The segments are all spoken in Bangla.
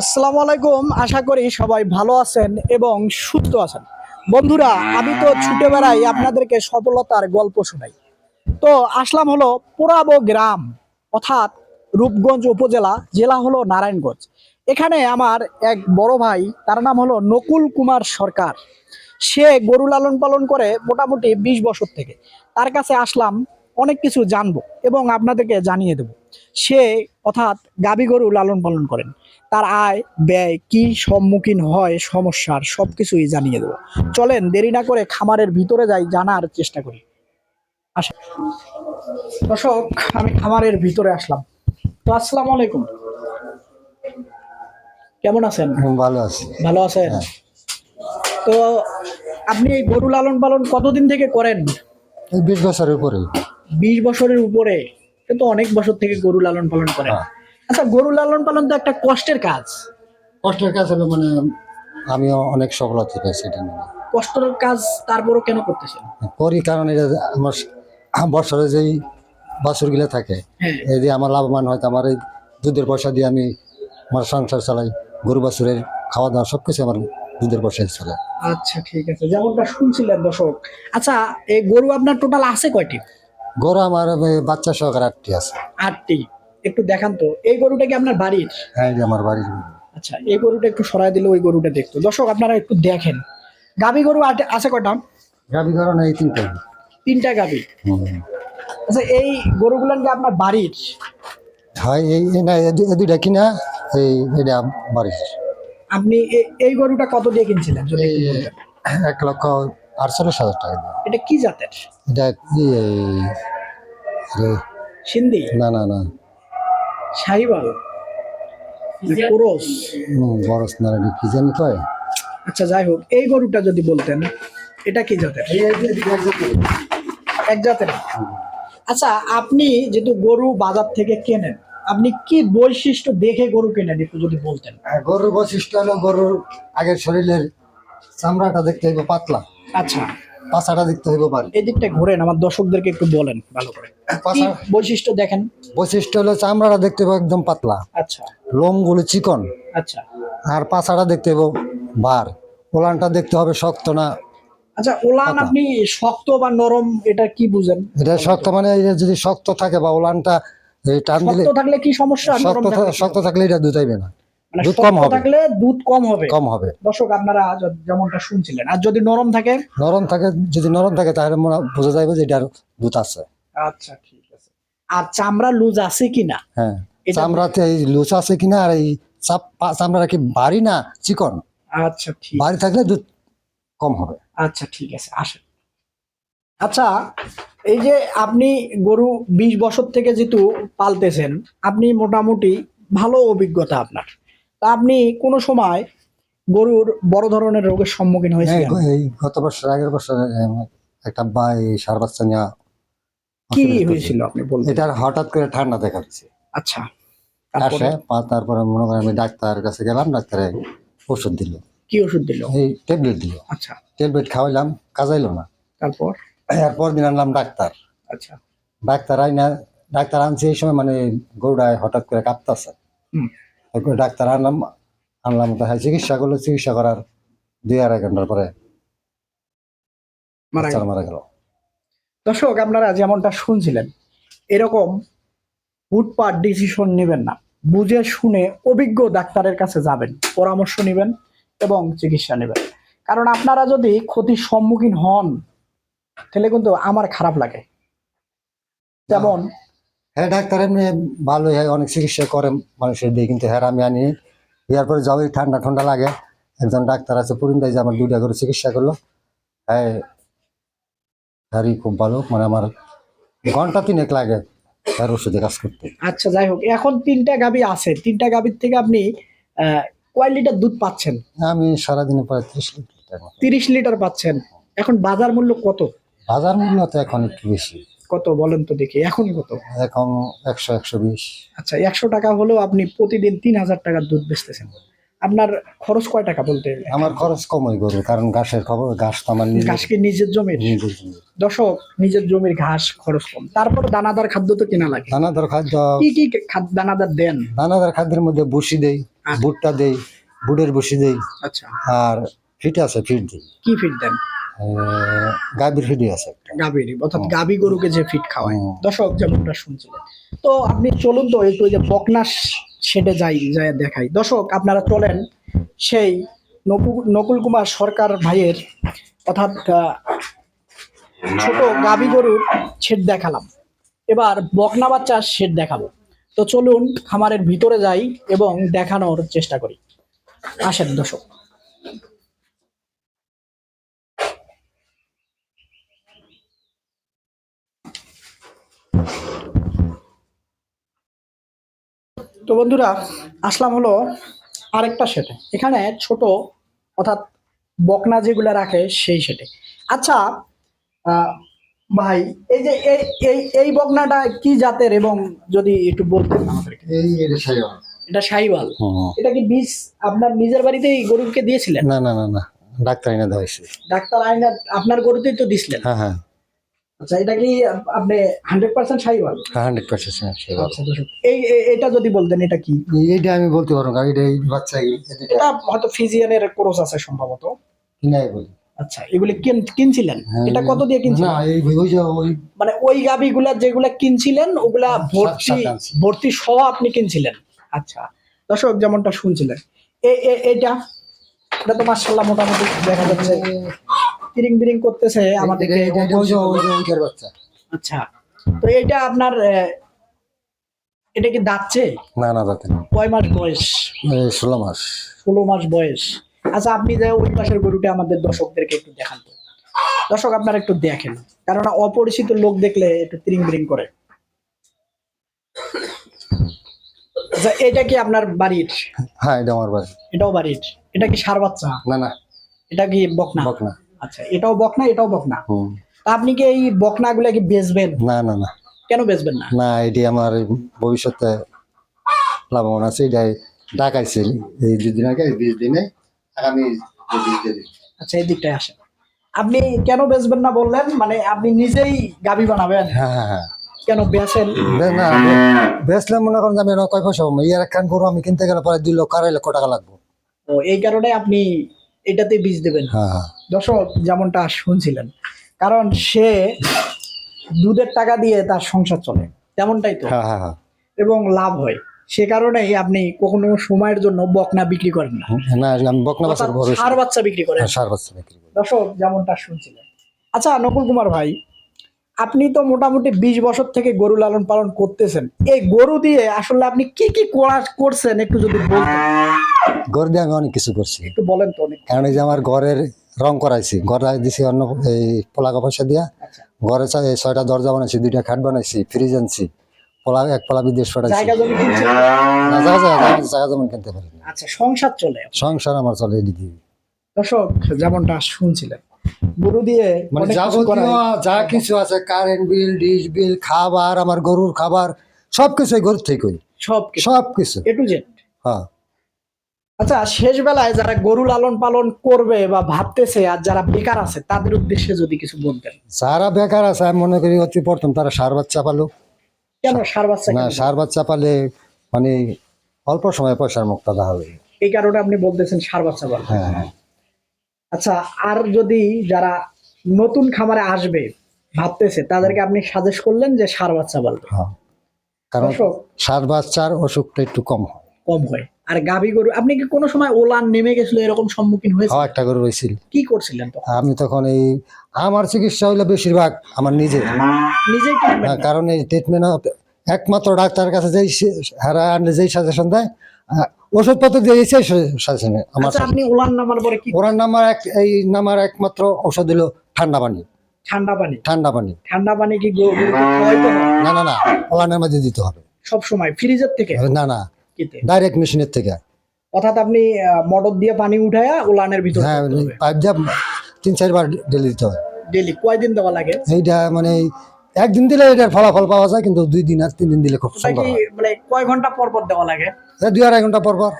আসসালামু আলাইকুম। আশা করি সবাই ভালো আছেন এবং সুস্থ আছেন। বন্ধুরা, আমি তো ছুটে বেড়াই আপনাদেরকে সফলতার গল্প শোনাই। তো আসলাম হলো পোড়াবো গ্রাম, অর্থাৎ রূপগঞ্জ উপজেলা, জেলা হলো নারায়ণগঞ্জ। এখানে আমার এক বড় ভাই, তার নাম হলো নকুল কুমার সরকার। সে গরু লালন পালন করে মোটামুটি বিশ বছর থেকে। তার কাছে আসলাম, অনেক কিছু জানব এবং আপনাদেরকে জানিয়ে দেব। সে অর্থাৎ গাবি গরু লালন পালন করেন। তার আয় ব্যয় কি সম্মুখীন হয় সমস্যার সব কিছুই জানিয়ে দেবো। চলেন দেরি না করে খামারের ভিতরে যাই জানার চেষ্টা করি। আসেন। দর্শক আমি খামারের ভিতরে আসলাম। তো আসসালামু আলাইকুম। কেমন আছেন? ভালো আছি। ভালো আছেন? তো আপনি এই গরু লালন পালন কতদিন থেকে করেন? বিশ বছরের উপরে। বিশ বছরের উপরে। কিন্তু অনেক বছর থেকে গরু লালন পালন করেন হ্যাঁ। আচ্ছা গরু লালন পালন তো একটা কষ্টের কাজ। কষ্টের কাজ হলো মানে আমিও অনেক সফলতা পেয়েছি এটা নিয়ে। কষ্টের কাজ তারপরও কেন করতেছেন? করি কারণ এটা আমার বছরে যেই বছরগুলো থাকে হ্যাঁ। এই যে আমার লাভবান হয়তো আমার এই দুধের পয়সা দিয়ে আমি আমার সংসার চালাই গরু বাছুরের খাওয়া দাওয়া সব কিছু আমার দুধের পয়সায় চলে। আচ্ছা ঠিক আছে। যেমনটা শুনছিলেন দর্শক। আচ্ছা এই গরু আপনার টোটাল আছে কয়টি? গরু আমার বাচ্চা সহকারে আটটি আছে। আটটি। একটু দেখান তো এই গরুটা কি আপনার বাড়ির? হ্যাঁ আমার বাড়ির আচ্ছা এই গরুটা একটু সরাই দিলে ওই গরুটা দেখতো। দর্শক আপনারা একটু দেখেন। গাভী গরু আছে কয়টা? গাভী গরু না এই তিনটে। তিনটা গাভী। আচ্ছা এই গরুগুলো কি আপনার বাড়ির? হয় এই না দুইটা কিনা এই এটা বাড়ির। আপনি এই গরুটা কত দিয়ে কিনছিলেন এক লক্ষ আটচল্লিশ হাজার টাকা দিয়ে। এটা কি জাতের? এটা কি সিন্ধি? না না না। শাহিবাল ক্রোস? হুম, না কি জানি কয়? আচ্ছা যাই হোক এই গরুটা যদি বলতেন এটা কি জাতের? এক জাতের। আচ্ছা আপনি যেহেতু গরু বাজার থেকে কেনেন আপনি কি বৈশিষ্ট্য দেখে গরু কেনেন একটু যদি বলতেন? আর গরুর বৈশিষ্ট্য হলো গরুর আগের শরীরের চামড়াটা দেখতে পাতলা। আচ্ছা। পাছাটা দেখতে হইব বাড়ি। এই দিকটা ঘোরেন আমার দর্শকদেরকে একটু বলেন ভালো করে। কি বৈশিষ্ট্য দেখেন? বৈশিষ্ট্য হলো চামড়াটা দেখতে হইব একদম পাতলা। আচ্ছা। লোমগুলো চিকন। আচ্ছা। আর পাছাটা দেখতে হইব বার। ওলানটা দেখতে হবে শক্ত না আচ্ছা ওলান আপনি শক্ত বা নরম এটা কি বুঝেন? এটা শক্ত মানে এটা যদি শক্ত থাকে বা ওলানটা টান দিলে শক্ত থাকলে কি সমস্যা? শক্ত থাকলে শক্ত থাকলে এটা দুধাইবে না। মানে দুধ কম হবে। থাকলে দুধ কম হবে। কম হবে। দর্শক আপনারা যেমনটা শুনছিলেন আর যদি নরম থাকে? নরম থাকে যদি নরম থাকে তাহলে বোঝা যাবে যে এটার দুধ আছে। আচ্ছা ঠিক আছে। আর চামড়া লুজ আছে কিনা হ্যাঁ চামড়াতে এই লুচ আছে কিনা আর এই চাপ পা- কি ভারী না চিকন? আচ্ছা ঠিক। ভারী থাকলে দুধ কম হবে। আচ্ছা ঠিক আছে আসেন। আচ্ছা এই যে আপনি গরু বিশ বছর থেকে যেহেতু পালতেছেন আপনি মোটামুটি ভালো অভিজ্ঞতা আপনার। আপনি কোনো সময় গরুর বড় ধরনের রোগের সম্মুখীন হ্যাঁ, এই গত বছর আগের বছর একটা বাই সার বাচ্চা নেওয়া কি হয়েছিল। আপনি বলবেন এটার হঠাৎ করে ঠান্ডা দেখা দিচ্ছে আচ্ছা তারপরে? আসে তারপরে মনে করেন আমি ডাক্তারের কাছে গেলাম ডাক্তারে ওষুধ দিল। কি ওষুধ দিল? এই ট্যাবলেট দিল। আচ্ছা। ট্যাবলেট খাওয়াইলাম কাজাইলো না। তারপর? এরপর দিন আনলাম ডাক্তার। আচ্ছা। ডাক্তার আইনা ডাক্তার আনছে এই সময় মানে গরুটায় হঠাৎ করে কাঁপতাছে। তারপরে ডাক্তার আনলাম আনলাম তো হ্যাঁ চিকিৎসা করল চিকিৎসা করার দুই আড়াই ঘণ্টার পরে মারা গেল। মারা গেল। দর্শক আপনারা যেমনটা শুনছিলেন এরকম হুটপাট ডিসিশন নেবেন না। বুঝে শুনে অভিজ্ঞ ডাক্তারের কাছে যাবেন পরামর্শ নেবেন এবং চিকিৎসা নেবেন। কারণ আপনারা যদি ক্ষতির সম্মুখীন হন তাহলে কিন্তু আমার খারাপ লাগে। যেমন হ্যাঁ ডাক্তার এমনি ভালোই হয় অনেক চিকিৎসা করে মানুষের দিয়ে কিন্তু হ্যাঁ আমি আনি ইয়ার পরে যাও ঠান্ডা ঠান্ডা লাগে একজন ডাক্তার আছে পুরিন্দাই যে আমার দুইটা করে চিকিৎসা করল। হ্যাঁ হ্যারই খুব ভালো মানে আমার ঘণ্টা তিনেক লাগে হ্যার ওষুধে কাজ করতে। আচ্ছা যাই হোক এখন তিনটা গাবি আছে তিনটা গাবির থেকে আপনি কয় লিটার দুধ পাচ্ছেন? আমি সারাদিনে প্রায় ত্রিশ লিটার তিরিশ লিটার পাচ্ছেন এখন বাজার মূল্য কত? বাজার মূল্য তো এখন একটু বেশি। কত বলেন তো দেখি এখন কত? এখন একশো একশো বিশ। আচ্ছা একশো টাকা হলেও আপনি প্রতিদিন তিন হাজার টাকার দুধ বেচতেছেন। আপনার খরচ কয় টাকা বলতে? আমার খরচ কম হয় গরু কারণ ঘাসের খবর ঘাস তো আমার ঘাস কি নিজের জমির। দর্শক নিজের জমির ঘাস খরচ কম। তারপর দানাদার খাদ্য তো কেনা লাগে। দানাদার খাদ্য কি কি দানাদার দেন? দানাদার খাদ্যের মধ্যে বসি দেই আচ্ছা। ভুট্টা দেই বুটের বসি দেই আচ্ছা। আর ফিট আছে ফিট দিই। কি ফিট দেন? গাভীর ফিটই আছে গাভীর অর্থাৎ গাভী গরুকে যে ফিট খাওয়ায়। দর্শক যেমনটা শুনছিলেন। তো আপনি চলুন তো একটু যে বকনা সেটে যাই যাই দেখাই। দর্শক আপনারা চলেন সেই নকু- নকুল কুমার সরকার ভাইয়ের অর্থাৎ ছোট গাভী গরুর শেড দেখালাম। এবার বকনা বাচ্চার শেড দেখাবো। তো চলুন খামারের ভিতরে যাই এবং দেখানোর চেষ্টা করি। আসেন দর্শক। তো বন্ধুরা আসলাম হলো আরেকটা সেটে এখানে ছোট অর্থাৎ বকনা যেগুলা রাখে সেই সেটে আচ্ছা আহ, ভাই এই যে এই এই এই বকনাটা কি জাতের এবং যদি একটু বলতেন আমাদেরকে এই এটা সাইওয়াল। এটা শাহিওয়াল এটা কি বীজ আপনার নিজের বাড়িতেই গরুকে দিয়েছিলেন? না না না না ডাক্তার এনে দেওয়া হয়েছে। ডাক্তার আইনা আপনার গরুতেই তো দিছিলেন। হ্যাঁ হ্যাঁ। আচ্ছা এটা কি আপনি hundred percent Sahiwal hundred percent এই এটা যদি বলতেন এটা কি? এইটা আমি বলতে পারব না এটা এই বাচ্চা এটা হয়তো ফিজিয়ানের কোর্স আছে সম্ভবত। বলি। আচ্ছা এগুলি কিনছিলেন? হ্যাঁ, এটা কত দিয়ে না কিনছিলেন? এই ওই যে ওই মানে ওই গাবিগুলা যেগুলা কিনছিলেন ওগুলা ভর্তি ভর্তি সহ আপনি কিনছিলেন। আচ্ছা দর্শক যেমনটা শুনছিলেন। এটা এটা তো মার্শাল্লাহ মোটামুটি দেখা যাচ্ছে। তিরিং বিরিং করতেছে আমাদেরকে বাচ্চা। আচ্ছা তো এটা আপনার এটা কি দাঁতছে? না না না। কয় মাস বয়স? ষোলো মাস। ষোলো মাস বয়স। আচ্ছা আপনি যে ওই পাশের গরুটা আমাদের দর্শকদেরকে একটু দেখান তো। দর্শক আপনারা একটু দেখেন। কারণ অপরিচিত লোক দেখলে একটু তিরিং বিরিং করে। আচ্ছা এটা কি আপনার বাড়ির? হ্যাঁ এটা আমার বাড়ি। এটাও বাড়ির? এটা কি সার বাচ্চা? না না। এটা কি বকনা? বক না আচ্ছা এটাও বকনা এটাও বকনা। তা আপনি কি এই বকনা গুলা কি বেচবেন? না না না। কেন বেচবেন না? না এটি আমার ভবিষ্যতে লাভবান আছে এটাই ডাকাইছে এই দুদিন আগে বিশ দিনে আগামী। আচ্ছা এই দিকটায় আসেন। আপনি কেন বেচবেন না বললেন? মানে আপনি নিজেই গাবি বানাবেন। হ্যাঁ হ্যাঁ হ্যাঁ। কেন বেচেন? না বে- বেচলাম মনে করেন যে আমি কয় পয়সা ইয়ার একখান গরু আমি কিনতে গেলে পরে দুই লক্ষ আড়াই লক্ষ টাকা লাগবে। ও এই কারণে আপনি এটাতে বীজ দেবেন। হ্যাঁ হ্যাঁ। দর্শক যেমনটা শুনছিলেন কারণ সে দুধের টাকা দিয়ে তার সংসার চলে তেমনটাই তো। হ্যাঁ এবং লাভ হয়। সে কারণেই আপনি কখনো সময়ের জন্য বকনা বিক্রি করেন না। না আমি বকনা বাচ্চার অর্থাৎ বড় বাচ্চা বিক্রি করেন। সার বাচ্চা বিক্রি করি। দর্শক যেমনটা শুনছিলেন। আচ্ছা নকুল কুমার ভাই আপনি তো মোটামুটি বিশ বছর থেকে গরু লালন পালন করতেছেন। এই গরু দিয়ে আসলে আপনি কি কি করা করছেন একটু যদি বলতেন। গরু দিয়ে আমি অনেক কিছু করছি। একটু বলেন তো অনেক কারণ এই যে আমার ঘরের রং করাইছি ঘর দিছি অন্য এই পোলাকা পয়সা দিয়া। আচ্ছা। ঘরে ছয়টা দরজা বানাইছি দুইটা খাট বানাইছি ফ্রিজ আনছি পোলা এক পোলা বিদেশ পাঠাইছি। জায়গা জমি কিনতে পারি আচ্ছা সংসার চলে। সংসার আমার চলে দর্শক যেমনটা শুনছিলেন গরু দিয়ে মানে যাবতীয় যা কিছু আছে কারেন্ট বিল ডিশ বিল খাবার আমার গরুর খাবার সবকিছু গরুর থেকে সব কিছু এ টু জেড হ্যাঁ। আচ্ছা শেষ বেলায় যারা গরু লালন পালন করবে বা ভাবতেছে আর যারা বেকার আছে তাদের উদ্দেশ্যে যদি কিছু বলতেন। যারা বেকার আছে আমি মনে করি অতি প্রথম তারা সার বাচ্চা পালো। কেন সার বাচ্চা না? সার বাচ্চা পালে মানে অল্প সময় পয়সার মুক্ততা হবে। এই কারণে আপনি বলতেছেন সার বাচ্চা বল হ্যাঁ হ্যাঁ। আচ্ছা আর যদি যারা নতুন খামারে আসবে ভাবতেছে তাদেরকে আপনি সাজেস্ট করলেন যে সার বাচ্চা হ্যাঁ কারণ সার বাচ্চার অসুখটা একটু কম হয়। কম হয়। আর গাভী গরু আপনি কি কোনো সময় ওলান নেমে গেছিল এরকম সম্মুখীন হয়েছে? হাওয়া একটা গরু হয়েছিল কি করছিলেন তো আমি তখন এই আমার চিকিৎসা হইল বেশিরভাগ আমার নিজের। নিজেই হ্যাঁ, কারণ এই ট্রিটমেন্ট একমাত্র ডাক্তারের কাছে যেই হারা আনলে যেই সাজেশন দেয় ওষুধপত্র দিয়ে সেই সাজেশন আমার আচ্ছা আপনি ওলান নামার পরে কি ওরার নামার এক এই নামার একমাত্র ঔষধ দিল ঠান্ডা পানি। ঠান্ডা পানি? ঠান্ডা পানি। ঠান্ডা পানি কি হয় না না না ওলানের মধ্যে দিতে হবে। সব সময় ফ্রিজের থেকে? না না ডাইরেক্ট মেশিনের থেকে। অর্থাৎ আপনি মোটর দিয়ে পানি উঠায়া ওলানের ভিতরে হ্যাঁ পাইপ দিয়ে তিন চারবার ডেলি দিতে হয়। ডেলি কয়দিন দেওয়া লাগে? এইটা মানে একদিন দিলে এটার ফলাফল পাওয়া যায় কিন্তু দুই দিন আর তিন দিন দিলে খুব সুন্দর হয়। মানে কয় ঘণ্টা পর পর দেওয়া লাগে? এই দুই আড়াই ঘণ্টা পর পর।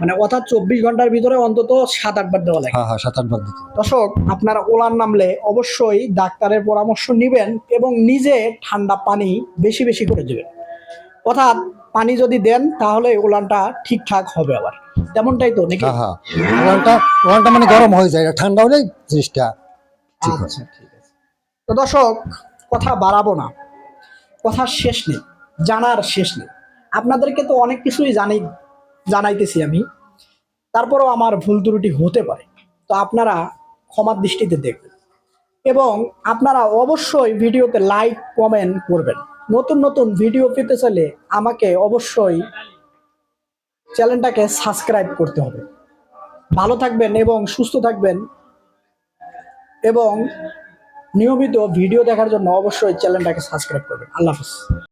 মানে অর্থাৎ চব্বিশ ঘণ্টার ভিতরে অন্তত সাত আটবার দেওয়া লাগে। হ্যাঁ হ্যাঁ সাত আটবার দিতে দর্শক আপনারা ওলান নামলে অবশ্যই ডাক্তারের পরামর্শ নেবেন এবং নিজে ঠান্ডা পানি বেশি বেশি করে দেবেন। অর্থাৎ পানি যদি দেন তাহলে ওলানটা ঠিকঠাক হবে আবার। তেমনটাই তো নাকি? হ্যাঁ ওয়ানটা ওয়ানটা মানে গরম হয়ে যায় ঠান্ডা হলেই জিনিসটা ঠিক হয়। আচ্ছা ঠিক আছে। তো দর্শক কথা বাড়াবো না। কথা শেষ নেই জানার শেষ নেই। আপনাদেরকে তো অনেক কিছুই জানি জানাইতেছি আমি। তারপরেও আমার ভুল ত্রুটি হতে পারে। তো আপনারা ক্ষমার দৃষ্টিতে দেখবেন। এবং আপনারা অবশ্যই ভিডিওতে লাইক কমেন্ট করবেন। নতুন নতুন ভিডিও পেতে চাইলে আমাকে অবশ্যই চ্যানেলটাকে সাবস্ক্রাইব করতে হবে। ভালো থাকবেন এবং সুস্থ থাকবেন এবং নিয়মিত ভিডিও দেখার জন্য অবশ্যই চ্যানেলটাকে সাবস্ক্রাইব করবেন। আল্লাহ হাফিজ।